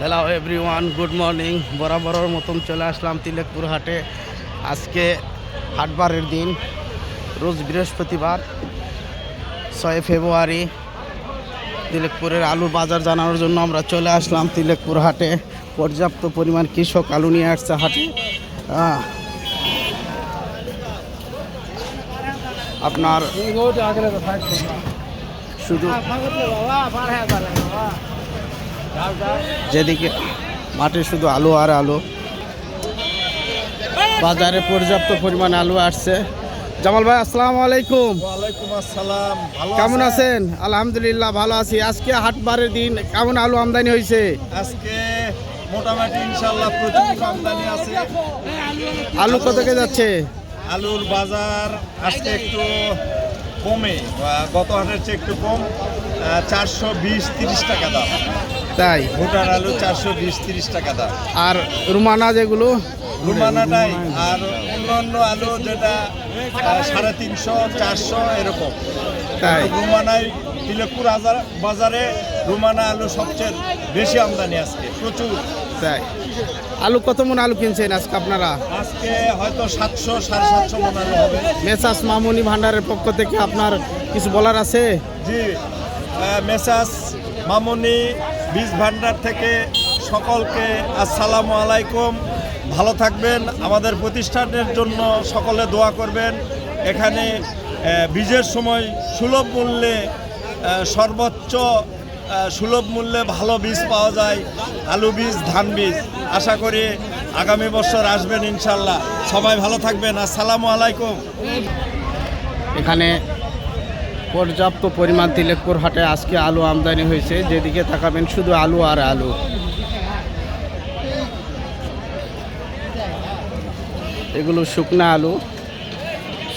Hello everyone good morning বরাবরের মতন চলে আসলাম তিলেকপুর হাটে। আজকে হাটবারের দিন রোজ বৃহস্পতিবার ছয় ফেব্রুয়ারি। তিলেকপুরের আলু বাজার জানানোর জন্য আমরা চলে আসলাম তিলেকপুর হাটে। পর্যাপ্ত পরিমাণ কৃষক আলু নিয়ে আসছে হাটে। আপনার শুধু যেদিকে মাঠে শুধু আলু আর আলু। বাজারে পর্যাপ্ত পরিমাণ আলু আসছে। জামাল ভাই আসসালামু আলাইকুম। ওয়ালাইকুম আসসালাম। ভালো কেমন আছেন? আলহামদুলিল্লাহ ভালো আছি। আজকে হাটবারের দিন কেমন আলু আমদানি হয়েছে? আজকে মোটামুটি ইনশাল্লাহ প্রচুর আমদানি আছে। আলু কত কে যাচ্ছে? আলুর বাজার আজকে একটু কমে গত হাটের চেয়ে একটু কম চারশো বিশ তিরিশ টাকা দাম। তাই। ভুটার আলু চারশো বিশ তিরিশ টাকা দাম। আর রুমানা যেগুলো? রুমানাটাই আর অন্যান্য আলু যেটা সাড়ে তিনশো চারশো এরকম। তাই। রুমানায় তিলেকপুর বাজারে রুমানা আলু সবচেয়ে বেশি আমদানি আজকে প্রচুর। তাই। আলু কত মন আলু কিনছেন আজকে আপনারা? আজকে হয়তো সাতশো সাড়ে সাতশো মন আলু হবে। মেসাস মামুনি ভান্ডারের পক্ষ থেকে আপনার কিছু বলার আছে? জি মেসাজ মামুনি বীজ ভান্ডার থেকে সকলকে আসসালামু আলাইকুম। ভালো থাকবেন, আমাদের প্রতিষ্ঠানের জন্য সকলে দোয়া করবেন। এখানে বীজের সময় সুলভ মূল্যে সর্বোচ্চ সুলভ মূল্যে ভালো বীজ পাওয়া যায়, আলু বীজ, ধান বীজ। আশা করি আগামী বছর আসবেন ইনশাল্লাহ সবাই ভালো থাকবেন। আসসালামু আলাইকুম। এখানে পর্যাপ্ত পরিমাণ তিলেকপুর হাটে আজকে আলু আমদানি হয়েছে। যেদিকে তাকাবেন শুধু আলু আর আলু। এগুলো শুকনা আলু।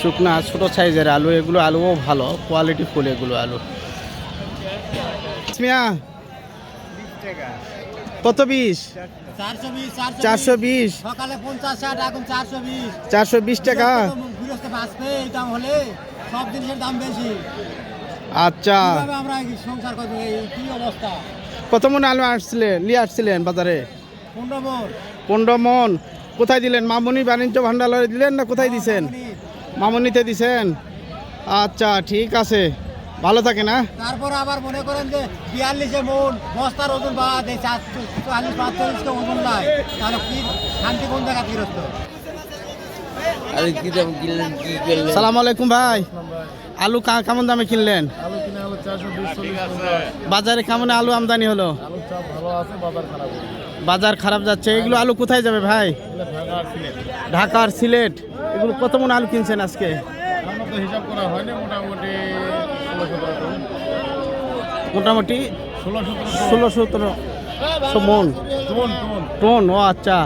শুকনা ছোটো সাইজের আলু। এগুলো আলুও ভালো কোয়ালিটি ফুল এগুলো আলু। কত বিশ? চারশো বিশ। চারশো বিশ সকালে পঞ্চাশ চারশো বিশ। চারশো বিশ টাকা। সব জিনিসের দাম বেশি। আচ্ছা। আমরা সংসার করব এই কি অবস্থা? কত মন আলু আসছিলেন নিয়ে আসছিলেন বাজারে। পনেরো মোর পনেরো মন। কোথায় দিলেন? মামনি বাণিজ্য ভান্ডারে দিলেন না কোথায় দিছেন? মামনিতে দিছেন? আচ্ছা ঠিক আছে। ভালো থাকে না তারপর আবার মনে করেন যে বিয়াল্লিশে মন বস্তার ওজন চার চুয়াল্লিশ পাঁচচল্লিশকে ওজন নাই। তাহলে কি শান্তি কোন জায়গা গৃহস্থ সালাম আলাইকুম ভাই। আলু কা- কেমন দামে কিনলেন? বাজারে কেমন আলু আমদানি হলো? বাজার খারাপ যাচ্ছে। এগুলো আলু কোথায় যাবে ভাই? ঢাকার সিলেট। এগুলো কত মন আলু কিনছেন আজকে? আমরা তো হিসাব করা হয়নি মোটামুটি ষোলো সতেরো মন। টোন ও আচ্ছা।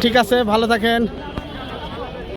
ঠিক আছে ভালো থাকেন।